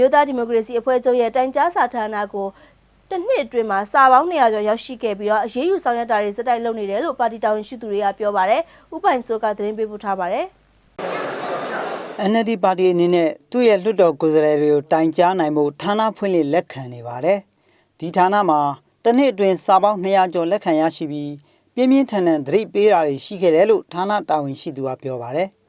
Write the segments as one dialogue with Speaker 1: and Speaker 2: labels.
Speaker 1: မျိုးသားဒီမိုကရေစီအဖွဲ့ချုပ်ရဲ့တိုင်ကြားစာဌာနကိုတစ်နှစ်အတွင်းမှာစာပေါင်း200ကျော်ရောက်ရှိခဲ့ပြီးတော့အရေးယူဆောင်ရွက်တာတွေစက်တိုက်လုပ်နေတယ်လို့ပါတီတာဝန်ရှိသူတွေကပြောပါတယ်။ဥပိုင်စိုးကသတင်းပေးပို့ထားပါတယ်။
Speaker 2: NLD ပါတီအနေနဲ့သူ့ရဲ့လွှတ်တော်ကိုယ်စားလှယ်တွေကိုတိုင်ကြားနိုင်မှုဌာနဖွင့်လှစ်လက်ခံနေပါတယ်။ဒီဌာနမှာတစ်နှစ်အတွင်းစာပေါင်း200ကျော်လက်ခံရရှိပြီးပြင်းပြင်းထန်ထန်သတိပေးတာတွေရှိခဲ့တယ်လို့ဌာနတာဝန်ရှိသူကပြောပါတယ်။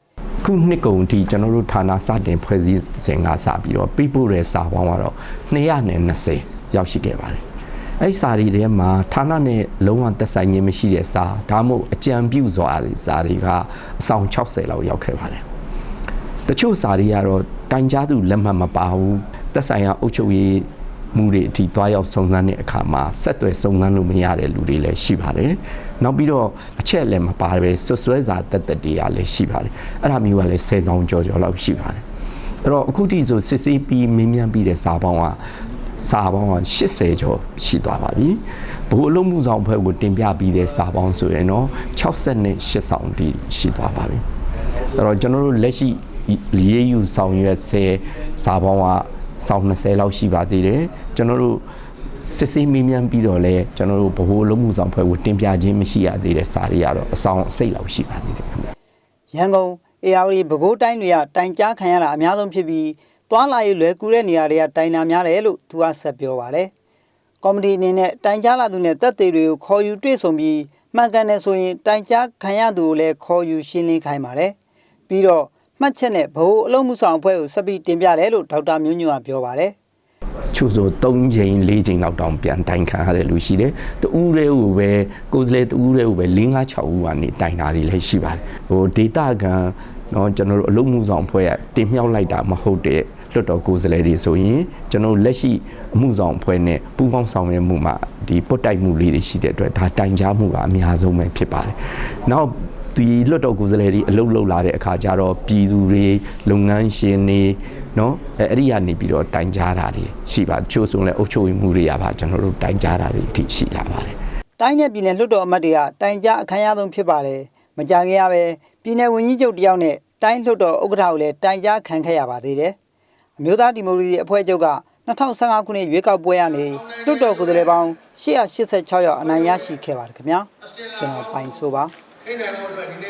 Speaker 3: ခုနှစ်ကုန်အထိကျွန်တော်တို့ဌာနစတင်ဖွဲ့စည်းစဉ်ကစပြီးတော့ပြပို့တဲ့စာပေါင်းကတော့220ရောက်ရှိခဲ့ပါတယ်။အဲ့စာတွေထဲမှာဌာနနဲ့လုံးဝသက်ဆိုင်ခြင်းမရှိတဲ့စာဒါမှမဟုတ်အကြံပြုစွာစာတွေကအဆောင်60လောက်ရောက်ခဲ့ပါတယ်။တချို့စာတွေကတော့တိုင်ကြားသူလက်မှတ်မပါဘူးသက်ဆိုင်ရာအုပ်ချုပ်ရေး မှုတွေအထိတွားရောက်စုံစမ်းတဲ့အခါမှာဆက်သွယ်စုံစမ်းလို့မရတဲ့လူတွေလည်းရှိပါတယ်။နောက်ပြီးတော့အချက်လည်းမပါပဲဆွဆွဲစာတက်တက်တွေကလည်းရှိပါတယ်။အဲ့ဒါမျိုးကလည်း10ဆောင်ကျော်ကျော်လောက်ရှိပါတယ်။အဲ့တော့အခုထိဆိုစစ်ဆေးပြီးမင်းမြန်းပြီးတဲ့စာပေါင်းကစာပေါင်းက80ကျော်ရှိသွားပါပြီ။ဘို့အလုံးမှုဆောင်ဖွဲ့ကိုတင်ပြပြီးတဲ့စာပေါင်းဆိုရင်တော့68ဆောင်တိရှိသွားပါပြီ။အဲ့တော့ကျွန်တော်တို့လက်ရှိရေးယူဆောင်ရွက်ဆဲစာပေါင်းက စောင်း20လောက်ရှိပါသေးတယ်ကျွန်တော်တို့စစ်ဆေးမေးမြန်းပြီးတော့လဲကျွန်တော်တို့ဗဟိုလုံးမှုဆောင်ဖွဲ့ကိုတင်ပြခြင်းမရှိရသေးတဲ့စာတွေကတော့အဆောင်အစိတ်လောက်ရှိပါသေးတယ်ခင်ဗျ
Speaker 2: ရန်ကုန်အေယာဝတီပဲခူးတိုင်းတွေကတိုင်ကြားခံရတာအများဆုံးဖြစ်ပြီးတွာလာရေးလွယ်ကူတဲ့နေရာတွေကတိုင်တာများတယ်လို့သူကဆက်ပြောပါတယ်။ကော်မတီအနေနဲ့တိုင်ကြားလာသူနဲ့တက်သေးတွေကိုခေါ်ယူတွေ့ဆုံပြီးမှန်ကန်တယ်ဆိုရင်တိုင်ကြားခံရသူကိုလည်းခေါ်ယူရှင်းလင်းခိုင်းပါတယ်။ပြီးတော့ မှတ်ချက်နဲ့ဗဟိုအလုံးမှုဆောင်အဖွဲ့ကိုဆက်ပြီးတင်ပြတယ်လို့ဒေါက်တာမျိုးညွန့်ကပြောပါတယ်။
Speaker 3: ချို့ဆို3ချိန်4ချိန်လောက်တောင်ပြန်တိုင်ခံရတဲ့လူရှိတယ်။တူးတွေကိုပဲကိုယ်စလဲတူးတွေကိုပဲ5 6 6ဦးကနေတိုင်တာတွေလည်းရှိပါတယ်။ဟိုဒေတာကန်နော်ကျွန်တော်တို့အလုံးမှုဆောင်အဖွဲ့ကတင်မြှောက်လိုက်တာမဟုတ်တဲ့လွှတ်တော်ကိုယ်စားလှယ်တွေဆိုရင်ကျွန်တော်လက်ရှိအမှုဆောင်အဖွဲ့နဲ့ပူးပေါင်းဆောင်ရွက်မှုမှာဒီပုတ်တိုက်မှုလေးတွေရှိတဲ့အတွက်ဒါတိုင်ကြားမှုကအများဆုံးပဲဖြစ်ပါတယ်။နောက် ဒီလွတ်တော်ကိုယ်စားလှယ်တွေအလုပ်လုပ်လာတဲ့အခါကျတော့ပြည်သူတွေလုပ်ငန်းရှင်တွေနော်အဲအဲ့ဒီကနေပြီးတော့တိုင်ကြားတာတွေရှိပါချို့ဆိုလဲအုပ်ချုပ်မှုတွေရပါကျွန်တော်တို့တိုင်ကြားတာတွေအထိရှိလာပါတယ်
Speaker 2: တိုင်းနဲ့ပြည်နယ်လွတ်တော်အမတ်တွေကတိုင်ကြားအခမ်းအနားဆုံးဖြစ်ပါတယ်မကြခင်ရပဲပြည်နယ်ဝန်ကြီးချုပ်တယောက်နဲ့တိုင်းလွတ်တော်ဥက္ကဋ္ဌကိုလည်းတိုင်ကြားခံခဲ့ရပါသေးတယ်အမျိုးသားဒီမိုကရေစီအဖွဲ့ချုပ်က2015ခုနှစ်ရွေးကောက်ပွဲကနေလွတ်တော်ကိုယ်စားလှယ်ပေါင်း186ယောက်အနိုင်ရရှိခဲ့ပါတယ်ခင်ဗျာကျွန်တော်ပိုင်ဆိုပါ
Speaker 4: ထိနိုင်ဖို့အတွက်ဒီနေ့